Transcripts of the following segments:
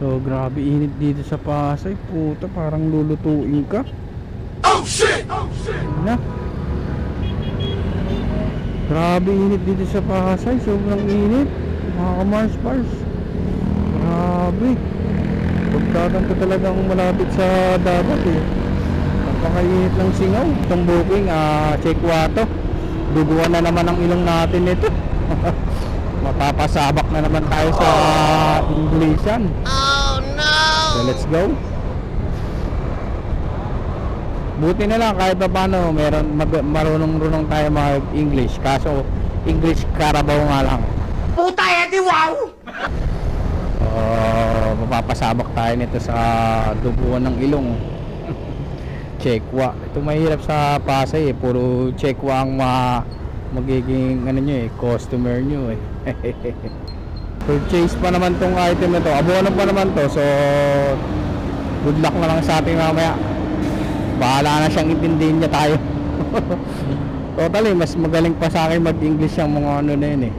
So grabe init dito sa Pasay. Puta parang lulutuin ka. Oh shit! Oh shit! Na. Grabe init dito sa Pasay. Sobrang init. Mga kamars pars. Grabe. Pagkatan ko talagang malapit sa dagat eh. Napakainit ng singaw. Itong booking, ah, check wato. Duguan na naman ang ilong natin ito. Mapapasabak na naman tayo sa Inglesan. Oh no! So let's go. Buti na lang kahit pa paano meron marunong-runong tayo mag English kaso English Carabao nga lang. Puta eh, di wow! Uh, mapapasabak tayo nito sa duguan ng ilong. Chekwa. Ito mahirap sa Pasay eh. Puro Chekwa ang ma magiging ano nyo eh, customer nyo eh. Purchase pa naman tong item na to. Abono pa naman to. So good luck na lang sa ating mamaya. Bahala na siyang intindihin niya tayo. totally, mas magaling pa sa akin mag-English yung mga ano na yun eh.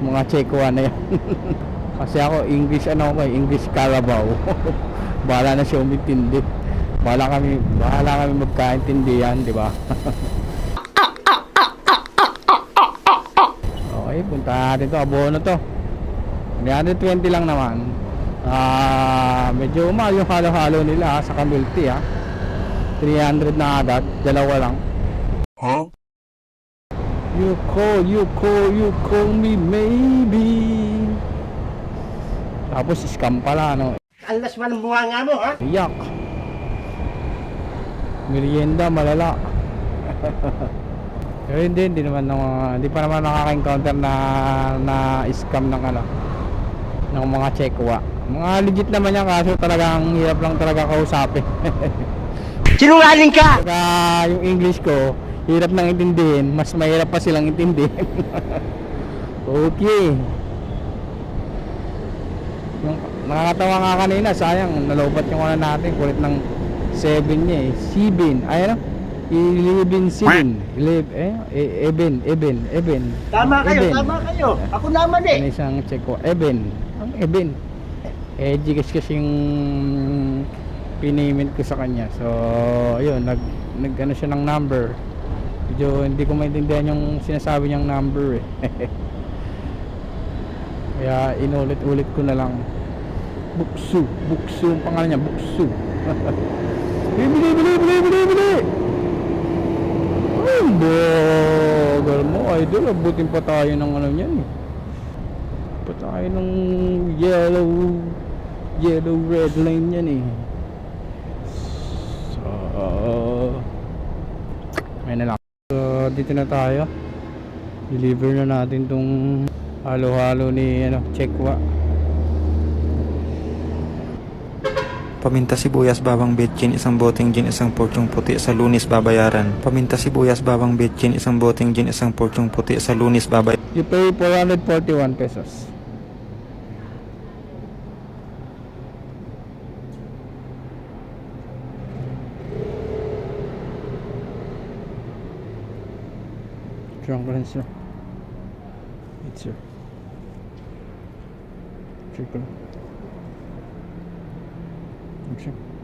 Mga Chekwa na yan. Kasi ako English ano ako eh, English Carabao. bahala na siya umintindi. Bahala kami, bahala kami magkaintindihan, di ba? Okay, punta natin to. Abono to. 320 lang naman. Ah, medyo mahal yung halo-halo nila ha, sa kamilti ha. 300 na agad, dalawa lang. Huh? You call, you call, you call me maybe. Tapos scam pala ano. Alas man ang bunga nga mo, ha? Iyak. Merienda malala. Pero hindi, hindi naman na, hindi pa naman nakaka-encounter na na scam ng ano ng mga Chekwa. Mga legit naman yan kaso talagang hirap lang talaga kausapin. Sinungaling ka! Saka yung English ko, hirap nang intindihin, mas mahirap pa silang intindihin. okay. Yung, nakakatawa nga kanina, sayang, nalobat yung ano natin, kulit ng 7 niya eh. Sibin, ay ano? Ilibin sin. Ilib, eh? E- Eben, Eben, Eben. Tama kayo, Eben. tama kayo. Ako naman eh. Ano isang check ko? Eben. Ang Eben. Eh, Gcash kasi yung pinayment ko sa kanya. So, ayun, nag, nag ano siya ng number. Medyo hindi ko maintindihan yung sinasabi niyang number eh. Kaya inulit-ulit ko na lang. Buksu. Buksu ang pangalan niya. Buksu. bili, bili, bili, bili! Idol. Abutin pa tayo ng ano niyan eh. Pa tayo ng yellow, yellow red line yan eh. So, may na lang. So, dito na tayo. Deliver na natin tong halo-halo ni ano, Chekwa. Paminta sibuyas bawang betchin isang boteng gin isang porsyong puti sa lunis babayaran. Paminta sibuyas bawang betchin isang boteng gin isang porsyong puti sa lunis babayaran. You pay 441 pesos. Drunk rin sir. It's sir. Check ko lang. Okay.